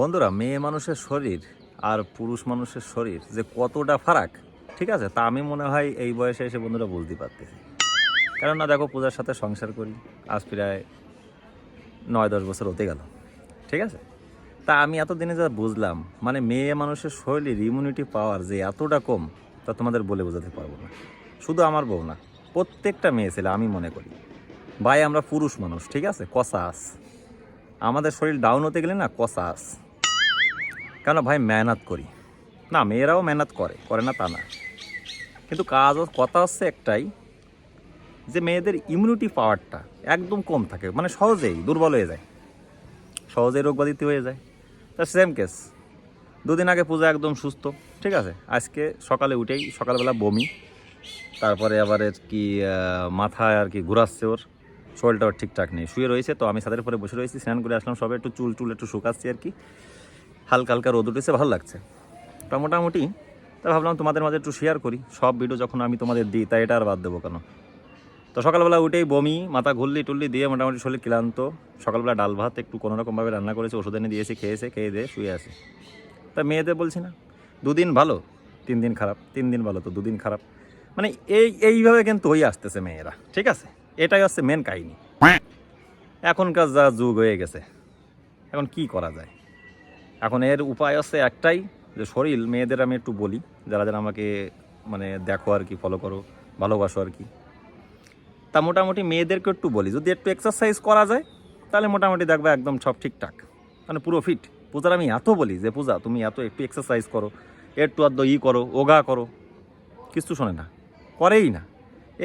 বন্ধুরা, মেয়ে মানুষের শরীর আর পুরুষ মানুষের শরীর যে কতটা ফারাক, ঠিক আছে? তা আমি মনে হয় এই বয়সে এসে বন্ধুরা বুঝতে পারতেছি। কেননা দেখো, পূজার সাথে সংসার করি। আজ প্রায় নয় দশ বছর হতে গেল, ঠিক আছে? তা আমি এতদিনে যা বুঝলাম মানে মেয়ে মানুষের শরীরের ইমিউনিটি পাওয়ার যে এতটা কম, তা তোমাদের বলে বোঝাতে পারব না। শুধু আমার বউ না, প্রত্যেকটা মেয়ে ছেলে আমি মনে করি, ভাই আমরা পুরুষ মানুষ, ঠিক আছে? কষা আস আমাদের শরীর ডাউন হতে গেলে না, কসাস। কেন ভাই মেহনত করি? না, মেয়েরাও মেহনত করে করে না তা না। কিন্তু কাজ কথা হচ্ছে একটাই যে মেয়েদের ইমিউনিটি পাওয়ারটা একদম কম থাকে মানে সহজেই, দুর্বল হয়ে যায়। সহজেই রোগবাদিত হয়ে যায়। তা সেম কেস দুদিন আগে পূজা একদম সুস্থ, ঠিক আছে? আজকে সকালে উঠেই, সকালবেলা বমি, তারপরে আবার কি মাথায় আর কি ঘুরাচ্ছে ওর শরীরটা ঠিকঠাক নেই, শুয়ে রয়েছে, তো আমি ছাদের উপরে বসে রয়েছি, স্নান করে আসলাম, সবে একটু চুল টুল একটু শুকাচ্ছি আর কি। হালকা হালকা রোদ উঠেছে, ভালো লাগছে। তা মোটামুটি, তা ভাবলাম তোমাদের মাঝে একটু শেয়ার করি। সব ভিডিও যখন আমি তোমাদের দিই, তাই এটা আর বাদ দেবো কেন? তো সকালবেলা উঠেই বমি, মাথা ঘুরলি টুললি দিয়ে মোটামুটি শরীর ক্লান্ত। সকালবেলা ডাল ভাত একটু কোনো রকমভাবে রান্না করেছে, ওষুধ এনে দিয়েছি, খেয়েছে, খেয়ে দিয়ে শুয়ে আছে। তা মেয়েদের বলছি না, দুদিন ভালো, তিন দিন খারাপ, তিন দিন ভালো তো, দুদিন খারাপ। মানে এই, এইভাবে কিন্তু হয়ে আসতেছে মেয়েরা, ঠিক আছে? এটাই হচ্ছে মেন কাহিনী। এখনকার যা যুগ হয়ে গেছে, এখন কি করা যায়? এখন এর উপায় হচ্ছে একটাই, যে শরীর, মেয়েদের আমি একটু বলি, যারা যারা আমাকে মানে দেখো আর কি ফলো করো, ভালোবাসো আর কি। তা মোটামুটি মেয়েদেরকে একটু বলি, যদি একটু এক্সারসাইজ করা যায়, তাহলে মোটামুটি দেখবে একদম সব ঠিকঠাক। মানে পুরো ফিট পূজার আমি এত বলি যে, পূজা, তুমি এত একটু এক্সারসাইজ করো, একটু আধ ই করো, ওগা করো কিছু শোনে না, করেই না।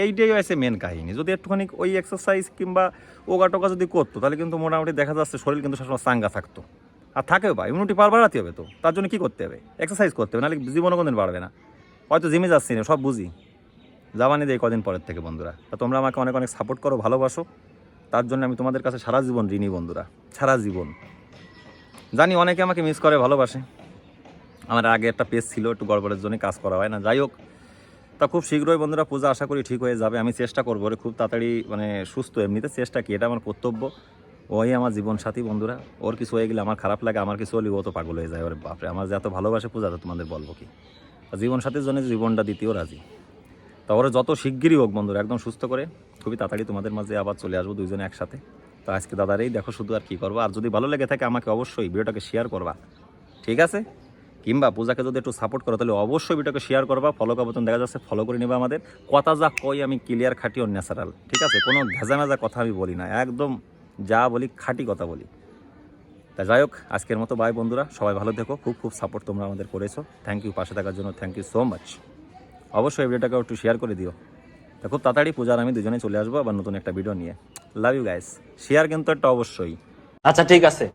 এইটাই হয়েছে মেন কাহিনী। যদি একটুখানি ওই এক্সারসাইজ কিংবা ওগা টোগা যদি করতো, তাহলে কিন্তু মোটামুটি দেখা যাচ্ছে শরীর কিন্তু সবসময় চাঙ্গা থাকতো। আর থাকেও বা ইমিউনিটি পাওয়ার বাড়াতে হবে তো। তার জন্য কী করতে হবে? এক্সারসাইজ করতে হবে, নাহলে জীবনও কোনদিন বাড়বে না। হয়তো জিমে যাচ্ছি না সব বুঝি। জামানি দেয় কদিন পরের থেকে বন্ধুরা। তা তোমরা আমাকে অনেক অনেক সাপোর্ট করো, ভালোবাসো। তার জন্য আমি তোমাদের কাছে সারা জীবন ঋণী বন্ধুরা। সারা জীবন। জানি অনেকে আমাকে মিস করে, ভালোবাসে। আমার আগে একটা পেজ ছিল, একটু গড়বড়ের জন্য কাজ করা হয় না। যাই হোক, তা খুব শীঘ্রই বন্ধুরা পূজা আশা করি ঠিক হয়ে যাবে। আমি চেষ্টা করব খুব তাড়াতাড়ি মানে সুস্থ, এমনিতে চেষ্টা কি? এটা আমার কর্তব্য। ওই আমার জীবন সাথী বন্ধুরা, ওর কিছু হয়ে গেলে আমার খারাপ লাগে, আমার কিছু হলে ও তো পাগল হয়ে যায়, ওরে বাপরে। আমার যে এত ভালোবাসে পূজা তো তোমাদের বলব কি? জীবন সাথীর জন্য জীবনটা দিতেও রাজি। তা ওরা যত শিগগিরই হোক বন্ধুরা, একদম সুস্থ করে খুবই তাড়াতাড়ি তোমাদের মাঝে আবার চলে আসব দুইজনে একসাথে। তো আজকে দাদারেই দেখো শুধু আর কি করব। আর যদি ভালো লেগে থাকে আমাকে অবশ্যই ভিডিওটাকে শেয়ার করবা। ঠিক আছে? কিংবা পূজাকে যদি একটু সাপোর্ট করো, তাহলে অবশ্যই ভিডিওকে শেয়ার করবা ফলো কাবতন দেখা যাচ্ছে ফলো করে নেবে আমাদের। কথা যা কই আমি ক্লিয়ার খাটি ও ন্যাচারাল। ঠিক আছে? কোনো ভেজা মেজা কথা আমি বলি না। একদম যা বলি খাঁটি কথা বলি। তা যাই হোক, আজকের মতো বাই বন্ধুরা, সবাই ভালো থেকো, খুব খুব সাপোর্ট তোমরা আমাদের করেছ। থ্যাংক ইউ পাশে থাকার জন্য থ্যাংক ইউ সো মাচ অবশ্যই ভিডিওটাকে একটু শেয়ার করে দিও। তা খুব তাড়াতাড়ি পূজার আমি দুজনে চলে আসব আবার নতুন একটা ভিডিও নিয়ে। লাভ ইউ গাইস শেয়ার কিন্তু একটা অবশ্যই। আচ্ছা ঠিক আছে।